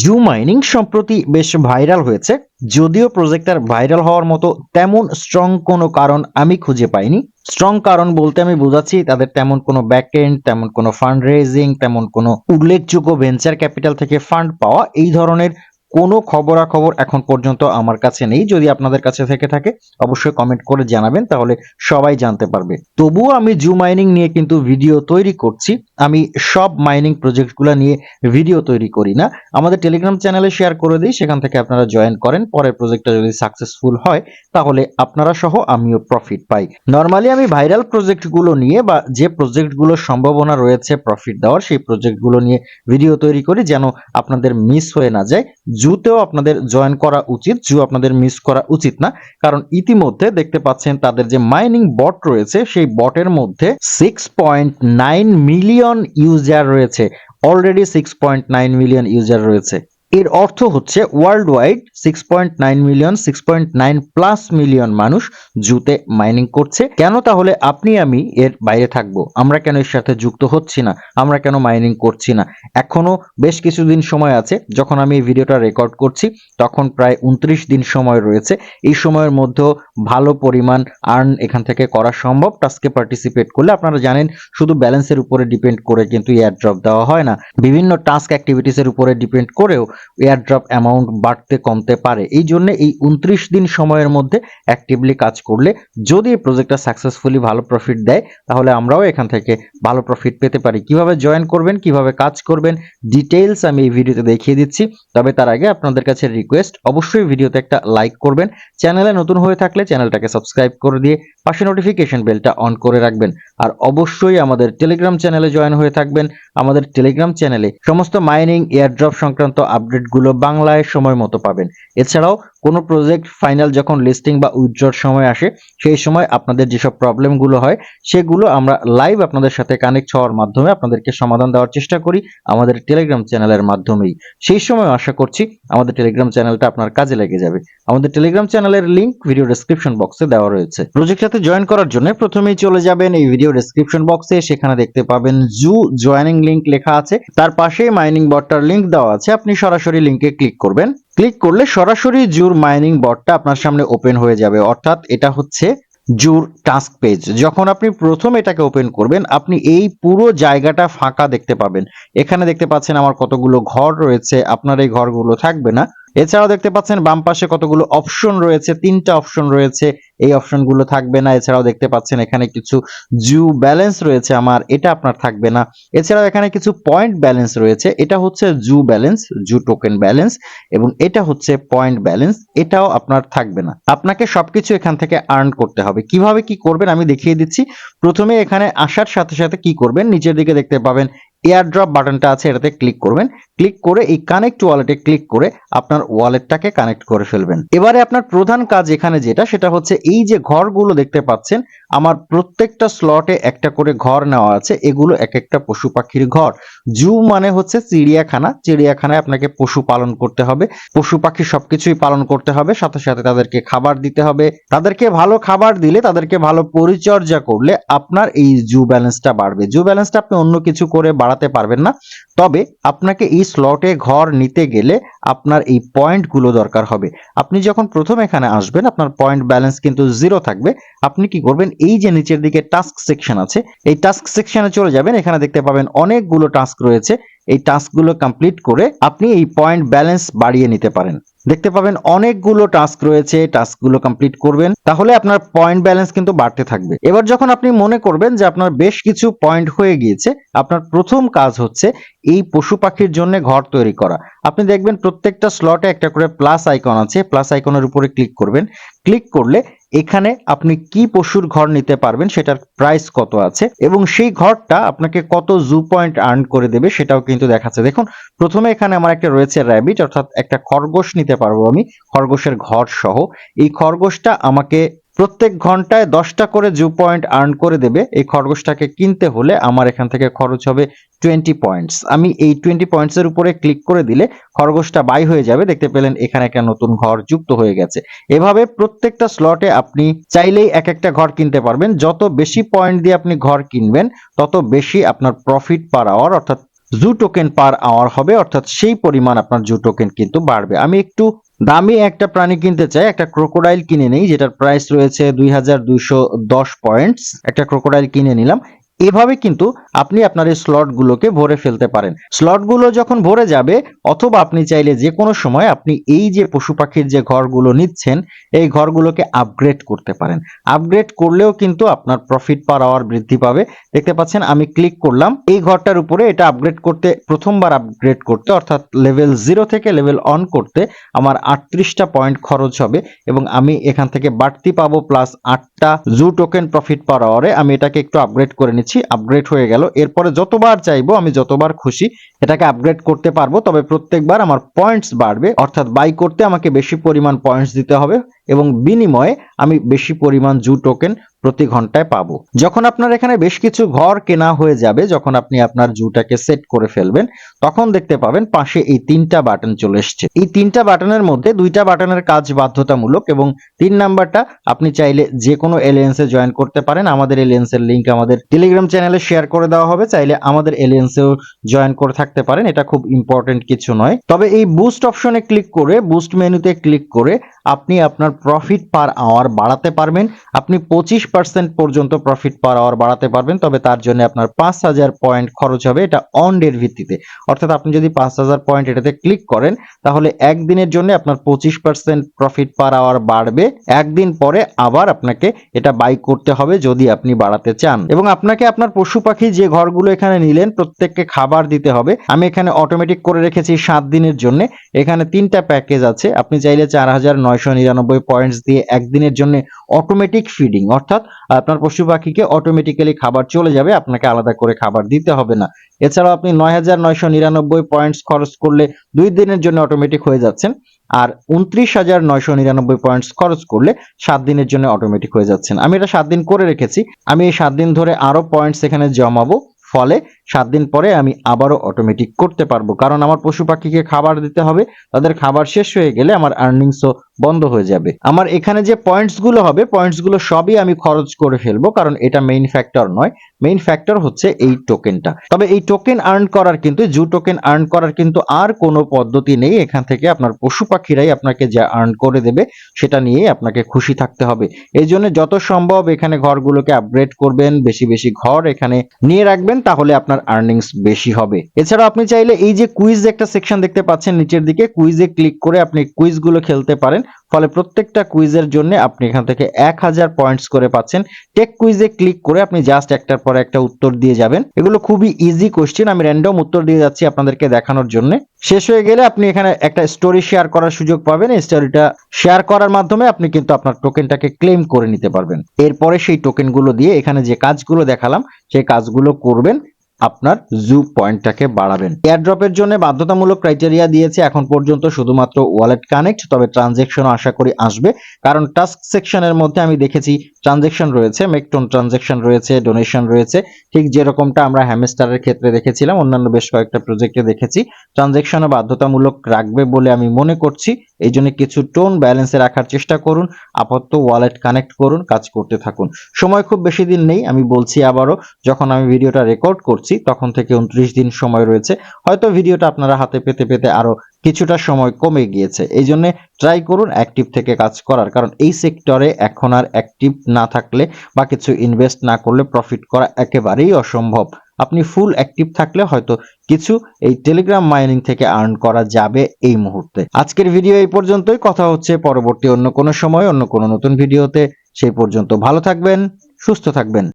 জু mining সম্প্রতি বেশ viral হয়েছে। যদিও প্রজেক্টার ভাইরাল হওয়ার মতো তেমন স্ট্রং কোনো কারণ আমি খুঁজে পাইনি। স্ট্রং কারণ বলতে আমি বোঝাচ্ছি তাদের তেমন কোনো ব্যাকএন্ড তেমন কোনো ফান্ড রেজিং তেমন কোনো উল্লেখযোগ্য ভেঞ্চার ক্যাপিটাল থেকে ফান্ড পাওয়া, এই ধরনের কোনো খবরাখবর এখন পর্যন্ত আমার কাছে নেই। যদি আপনাদের কাছে থেকে থাকে, অবশ্যই কমেন্ট করে জানাবেন, তাহলে সবাই জানতে পারবে। তবুও আমি জু মাইনিং নিয়ে কিন্তু ভিডিও তৈরি করছি। আমি সব মাইনিং প্রজেক্টগুলো নিয়ে ভিডিও তৈরি করি না। আমাদের টেলিগ্রাম চ্যানেলে শেয়ার করে দিই, সেখান থেকে আপনারা জয়েন করেন। পরের প্রজেক্টটা যদি সাকসেসফুল হয়, তাহলে আপনারা সহ আমিও প্রফিট পাই। নর্মালি আমি ভাইরাল প্রজেক্টগুলো নিয়ে বা যে প্রজেক্টগুলোর সম্ভাবনা রয়েছে প্রফিট দেওয়ার, সেই প্রজেক্টগুলো নিয়ে ভিডিও তৈরি করি, যেন আপনাদের মিস হয়ে না যায়। জুতেও আপনাদের জয়েন করা উচিত, জু আপনাদের মিস করা উচিত না। কারণ ইতিমধ্যে দেখতে পাচ্ছেন তাদের যে মাইনিং বট রয়েছে, সেই বটের মধ্যে six point nine million user রয়েছে। Already six point nine million user রয়েছে। এর অর্থ হচ্ছে world wide six point nine million six point nine plus million মানুষ জুতে মাইনিং করছে। কেন তাহলে আপনি, আমি এর বাইরে থাকব? আমরা কেন এর সাথে যুক্ত হচ্ছি না? আমরা কেন মাইনিং করছি না? এখনও বেশ কিছুদিন সময় আছে। যখন আমি এই ভিডিওটা রেকর্ড করছি, তখন প্রায় উনত্রিশ দিন সময় রয়েছে। এই সময়ের মধ্যেও ভালো পরিমাণ আর্ন এখান থেকে করা সম্ভব। টাস্কে পার্টিসিপেট করলে আপনারা জানেন, শুধু ব্যালেন্সের উপরে ডিপেন্ড করে কিন্তু এয়ার ড্রপ দেওয়া হয় না। বিভিন্ন টাস্ক অ্যাক্টিভিটিসের উপরে ডিপেন্ড করেও এয়ার ড্রপ অ্যামাউন্ট বাড়তে কমতে পারে। এই জন্য এই উনত্রিশ দিন সময়ের মধ্যে অ্যাক্টিভলি কাজ করলে যদি এই প্রজেক্টটা সাকসেসফুলি ভালো প্রফিট দেয়, তাহলে আমরাও এখান থেকে ভালো প্রফিট পেতে পারি। কীভাবে জয়েন করবেন, কীভাবে কাজ করবেন ডিটেইলস আমি এই ভিডিওতে দেখিয়ে দিচ্ছি। তবে তার আগে আপনাদের কাছে রিকোয়েস্ট অবশ্যই ভিডিওতে একটা লাইক করবেন। চ্যানেলে নতুন হয়ে থাকলে চ্যানেলটাকে সাবস্ক্রাইব করে দিয়ে পাশে নোটিফিকেশন বেলটা অন করে রাখবেন। আর অবশ্যই আমাদের টেলিগ্রাম চ্যানেলে জয়েন হয়ে থাকবেন। আমাদের টেলিগ্রাম চ্যানেলে সমস্ত মাইনিং এয়ারড্রপ সংক্রান্ত আপডেটগুলো বাংলায় সময় মতো পাবেন। এছাড়াও কোনো প্রজেক্ট ফাইনাল যখন লিস্টিং বা উইথড্রর সময় আসে, সেই সময় আপনাদের যেসব প্রবলেমগুলো হয়, সেগুলো আমরা লাইভ আপনাদের সাথে কানেক্ট হওয়ার মাধ্যমে আপনাদেরকে সমাধান দেওয়ার চেষ্টা করি আমাদের টেলিগ্রাম চ্যানেলের মাধ্যমেই। সেই সময় আশা করছি আমাদের টেলিগ্রাম চ্যানেলটা আপনার কাজে লেগে যাবে। আমাদের টেলিগ্রাম চ্যানেলের লিংক ভিডিও ডেসক্রিপশন বক্সে দেওয়া রয়েছে। প্রজেক্টটাতে জয়েন করার জন্য প্রথমেই চলে যাবেন এই ভিডিও ডেসক্রিপশন বক্সে সেখানে দেখতে পাবেন জু জয়েনিং লিংক লেখা আছে। তার পাশেই মাইনিং বটটার লিঙ্ক দেওয়া আছে। আপনি সরাসরি লিংকে ক্লিক করবেন। ক্লিক করলে সরাসরি জুর মাইনিং বটটা আপনার সামনে ওপেন হয়ে যাবে। অর্থাৎ এটা হচ্ছে জুর টাস্ক পেজ। যখন আপনি প্রথম এটাকে ওপেন করবেন, আপনি এই পুরো জায়গাটা ফাঁকা দেখতে পাবেন। এখানে দেখতে পাচ্ছেন আমার কতগুলো ঘর রয়েছে। আপনার এই ঘরগুলো থাকবে না। এছাড়াও দেখতে পাচ্ছেন বাম পাশে কতগুলো অপশন রয়েছে, তিনটা অপশন রয়েছে, এই অপশনগুলো থাকবে না। এছাড়াও দেখতে পাচ্ছেন এখানে কিছু জু ব্যালেন্স রয়েছে আমার, এটা আপনার থাকবে না। এছাড়াও এখানে কিছু পয়েন্ট ব্যালেন্স রয়েছে, এটা হচ্ছে zoo balance zoo token balance এবং এটা হচ্ছে পয়েন্ট ব্যালেন্স এটাও আপনার থাকবে না। আপনাকে সবকিছু এখান থেকে আর্ন করতে হবে। কীভাবে কি করবেন আমি দেখিয়ে দিচ্ছি। প্রথমে এখানে আসার সাথে সাথে কি করবেন? নিচের দিকে দেখতে পাবেন এয়ারড্রপ বাটনটা আছে, এটাতে ক্লিক করবেন। ক্লিক করে এই কানেক্ট ওয়ালেটে ক্লিক করে আপনার ওয়ালেটটাকে কানেক্ট করে ফেলবেন। এবারে আপনার প্রধান কাজ এখানে যেটা, সেটা হচ্ছে এই যে ঘরগুলো দেখতে পাচ্ছেন, আমার প্রত্যেকটা স্লটে একটা করে ঘর নেওয়া আছে। এগুলো এক একটা পশু পাখির ঘর। জু মানে হচ্ছে চিড়িয়াখানা। চিড়িয়াখানায় আপনাকে পশু পালন করতে হবে। পশু পাখি সবকিছুই পালন করতে হবে। সাথে সাথে তাদেরকে খাবার দিতে হবে। তাদেরকে ভালো খাবার দিলে, তাদেরকে ভালো পরিচর্যা করলে আপনার এই জু ব্যালেন্সটা বাড়বে। জু ব্যালেন্সটা আপনি অন্য কিছু করে বাড়াতে পারবেন না। তবে আপনাকে এই স্লটে ঘর নিতে গেলে আপনার এই পয়েন্টগুলো দরকার হবে। আপনি যখন প্রথম এখানে আসবেন, আপনার পয়েন্ট ব্যালেন্স কিন্তু জিরো থাকবে। আপনি কি করবেন, এই যে নিচের দিকে টাস্ক সেকশন আছে, এই টাস্ক সেকশনে চলে যাবেন। এখানে দেখতে পাবেন অনেকগুলো টাস্ক রয়েছে। এই টাস্কগুলো কমপ্লিট করে আপনি এই পয়েন্ট ব্যালেন্স বাড়িয়ে নিতে পারেন। দেখতে পাবেন অনেকগুলো টাস্ক রয়েছে, টাস্কগুলো কমপ্লিট করবেন, তাহলে আপনার পয়েন্ট ব্যালেন্স কিন্তু বাড়তে থাকবে। এবার যখন আপনি মনে করবেন যে আপনার বেশ কিছু পয়েন্ট হয়ে গিয়েছে, আপনার প্রথম কাজ হচ্ছে এই পশু পাখির জন্য ঘর তৈরি করা। আপনি দেখবেন প্রত্যেকটা স্লটে একটা করে প্লাস আইকন আছে প্লাস আইকনের উপরে ক্লিক করবেন। ক্লিক করলে এখানে আপনি কি পশুর ঘর নিতে পারবেন, সেটার প্রাইস কত আছে এবং সেই ঘরটা আপনাকে কত জু পয়েন্ট আর্ন করে দেবে সেটাও কিন্তু দেখাচ্ছে। দেখুন, প্রথমে এখানে আমার একটা রয়েছে র্যাবিট অর্থাৎ একটা খরগোশ নিতে পারব আমি, খরগোশের ঘর সহ এই খরগোশটা আমাকে প্রত্যেক ঘন্টায় দশটা করে জু পয়েন্ট আর্ন করে দেবে। এই খরগোশটাকে কিনতে হলে আমার এখান থেকে খরচ হবে টোয়েন্টি পয়েন্টস আমি এই টোয়েন্টি পয়েন্টস এর উপরে ক্লিক করে দিলে খরগোশটা বাই হয়ে যাবে। দেখতে পেলেন এখানে একটা নতুন ঘর যুক্ত হয়ে গেছে। এভাবে প্রত্যেকটা স্লটে আপনি চাইলেই এক একটা ঘর কিনতে পারবেন। যত বেশি পয়েন্ট দিয়ে আপনি ঘর কিনবেন, তত বেশি আপনার প্রফিট পার আওয়ার অর্থাৎ জু টোকেন পার আওয়ার হবে। অর্থাৎ সেই পরিমাণ আপনার জু টোকেন কিন্তু বাড়বে। আমি একটু দামি একটা প্রাণী কিনতে চাই, একটা ক্রোকোডাইল কিনে নেই, যেটার প্রাইস রয়েছে দুই হাজার দুইশো দশ পয়েন্টস একটা ক্রোকোডাইল কিনে নিলাম। এভাবে কিন্তু আপনি আপনার এই স্লটগুলোকে ভরে ফেলতে পারেন। স্লটগুলো যখন ভরে যাবে, অথবা আপনি চাইলে যে কোনো সময় আপনি এই যে পশু পাখির যে ঘরগুলো নিচ্ছেন, এই ঘরগুলোকে আপগ্রেড করতে পারেন। আপগ্রেড করলেও কিন্তু আপনার প্রফিট পার আওয়ার বৃদ্ধি পাবে। দেখতে পাচ্ছেন, আমি ক্লিক করলাম। এই ঘরটার উপরে এটা আপগ্রেড করতে, প্রথমবার আপগ্রেড করতে, অর্থাৎ লেভেল জিরো থেকে লেভেল অন করতে আমার আটত্রিশটা পয়েন্ট খরচ হবে এবং আমি এখান থেকে বাড়তি পাবো প্লাস আটটা জু টোকেন প্রফিট পার আওয়ারে আমি এটাকে একটু আপগ্রেড করে নিচ্ছি। আপগ্রেড হয়ে গেল। এরপরে যতবার চাইব, আমি যতবার খুশি, এটাকে আপগ্রেড করতে পারব। তবে প্রত্যেকবার আমার পয়েন্টস বাড়বে। অর্থাৎ বাই করতে আমাকে বেশি পরিমাণ পয়েন্টস দিতে হবে। এবং বিনিময়ে আমি বেশি পরিমাণ জু টোকেন প্রতি ঘন্টায় পাবো। যখন আপনার এখানে বেশ কিছু ঘর কেনা হয়ে যাবে, যখন আপনি আপনার জুটাকে সেট করে ফেলবেন, তখন দেখতে পাবেন পাশে এই তিনটা বাটন চলে এসছে। এই তিনটা বাটনের মধ্যে দুইটা বাটনের কাজ বাধ্যতামূলক এবং তিন নাম্বারটা আপনি চাইলে যে কোনো এলিয়েন্সে জয়েন করতে পারেন। আমাদের এলিয়েন্সের লিংক আমাদের টেলিগ্রাম চ্যানেলে শেয়ার করে দেওয়া হবে। চাইলে আমাদের এলিয়েন্সেও জয়েন করে থাকতে পারেন। এটা খুব ইম্পর্টেন্ট কিছু নয়। তবে এই বুস্ট অপশনে ক্লিক করে বুস্ট মেনুতে ক্লিক করে আপনি আপনার প্রফিট পার আওয়ার বাড়াতে পারবেন। আপনি পঁচিশ পার্সেন্ট পর্যন্ত প্রফিট পার আওয়ার বাড়াতে পারবেন, তবে তার জন্য আপনার পাঁচ হাজার পয়েন্ট খরচ হবে এটা অন ডের ভিত্তিতে। অর্থাৎ আপনি যদি পাঁচ হাজার পয়েন্ট এটাতে ক্লিক করেন, তাহলে একদিনের জন্য আপনার পঁচিশ পার্সেন্ট প্রফিট পার আওয়ার বাড়বে। একদিন পরে আবার আপনাকে এটা বাই করতে হবে যদি আপনি বাড়াতে চান। এবং আপনাকে আপনার পশু পাখি যে ঘরগুলো এখানে নিলেন, প্রত্যেককে খাবার দিতে হবে। আমি এখানে অটোমেটিক করে রেখেছি সাত দিনের জন্য। এখানে তিনটা প্যাকেজ আছে। আপনি চাইলে চার হাজার নয়শো নিরানব্বই পয়েন্টস দিয়ে একদিনের জন্য অটোমেটিক ফিডিং অর্থাৎ আপনার পশু পাখিকে অটোমেটিক্যালি খাবার চলে যাবে, আপনাকে আলাদা করে খাবার দিতে হবে না। এছাড়াও আপনি নয় হাজার নয়শো নিরানব্বই পয়েন্টস খরচ করলে দুই দিনের জন্য অটোমেটিক হয়ে যাচ্ছেন, আর উনত্রিশ হাজার নয়শো নিরানব্বই পয়েন্টস খরচ করলে সাত দিনের জন্য অটোমেটিক হয়ে যাচ্ছেন। আমি এটা সাত দিন করে রেখেছি, আমি এই সাত দিন ধরে আরও পয়েন্টস এখানে জমাবো, ফলে সাত দিন পরে আমি আবারও অটোমেটিক করতে পারব। কারণ আমার পশু পাখিকে খাবার দিতে হবে, তাদের খাবার শেষ হয়ে গেলে আমার আর্নিংসও বন্ধ হয়ে যাবে। আমার এখানে যে পয়েন্টসগুলো হবে পয়েন্টসগুলো সবই আমি খরচ করে ফেলব, কারণ এটা মেইন ফ্যাক্টর নয়। মেইন ফ্যাক্টর হচ্ছে এই টোকেনটা তবে এই টোকেন আর্ন করার কিন্তু জু টোকেন আর্ন করার কিন্তু আর কোনো পদ্ধতি নেই। এখান থেকে আপনার পশু পাখিরাই আপনাকে যা আর্ন করে দেবে, সেটা নিয়ে আপনাকে খুশি থাকতে হবে। এই জন্য যত সম্ভব এখানে ঘরগুলোকে আপগ্রেড করবেন, বেশি বেশি ঘর এখানে নিয়ে রাখবেন, তাহলে আপনার আর্নিংস বেশি হবে। এছাড়া আপনি চাইলে এই যে কুইজ একটা সেকশন দেখতে পাচ্ছেন নিচের দিকে কুইজে ক্লিক করে আপনি কুইজগুলো খেলতে পারেন। ফলে প্রত্যেকটা কুইজের জন্য আপনি এখান থেকে এক হাজার পয়েন্টস করে পাচ্ছেন। টেক কুইজে ক্লিক করে আপনি জাস্ট একটার পর একটা উত্তর দিয়ে যাবেন। এগুলো খুবই ইজি কোশ্চেন আমি র্যান্ডম উত্তর দিয়ে যাচ্ছি আপনাদেরকে দেখানোর জন্য। শেষ হয়ে গেলে আপনি এখানে একটা স্টোরি শেয়ার করার সুযোগ পাবেন। এই স্টোরিটা শেয়ার করার মাধ্যমে আপনি কিন্তু আপনার টোকেনটাকে ক্লেম করে নিতে পারবেন। এরপরে সেই টোকেনগুলো দিয়ে এখানে যে কাজগুলো দেখালাম, সেই কাজগুলো করবেন। আপনার জু পয়েন্টটাকে বাড়াবেন। এয়ারড্রপের জন্য বাধ্যতামূলক ক্রাইটেরিয়া দিয়েছে এখন পর্যন্ত শুধুমাত্র ওয়ালেট কানেক্ট তবে ট্রানজেকশনও আশা করি আসবে। কারণ টাস্ক সেকশনের মধ্যে আমি দেখেছি ট্রানজেকশন রয়েছে মেকটন ট্রানজেকশন রয়েছে ডোনেশন রয়েছে। ঠিক যেরকমটা আমরা হ্যামেস্টারের ক্ষেত্রে দেখেছিলাম, অন্যান্য বেশ কয়েকটা প্রজেক্টে দেখেছি। ট্রানজেকশনও বাধ্যতামূলক রাখবে বলে আমি মনে করছি। এই জন্য কিছু টোন ব্যালেন্সে রাখার চেষ্টা করুন, আপাতত ওয়ালেট কানেক্ট করুন, কাজ করতে থাকুন। সময় খুব বেশি দিন নেই, আমি বলছি আবারও, যখন আমি ভিডিওটা রেকর্ড করছি, তখন থেকে উনত্রিশ দিন সময় রয়েছে। হয়তো ভিডিওটা আপনারা হাতে পেতে পেতে আরও কিছুটা সময় কমে গিয়েছে। এই জন্য ট্রাই করুন অ্যাক্টিভ থেকে কাজ করার, কারণ এই সেক্টরে এখন আর অ্যাক্টিভ না থাকলে বা কিছু ইনভেস্ট না করলে প্রফিট করা একেবারেই অসম্ভব। আপনি ফুল অ্যাক্টিভ থাকলে হয়তো কিছু এই টেলিগ্রাম মাইনিং থেকে আর্ন করা যাবে এই মুহূর্তে। আজকের ভিডিও এই পর্যন্তই। কথা হচ্ছে পরবর্তী অন্য কোনো সময়, অন্য কোনো নতুন ভিডিওতে সেই পর্যন্ত ভালো থাকবেন, সুস্থ থাকবেন।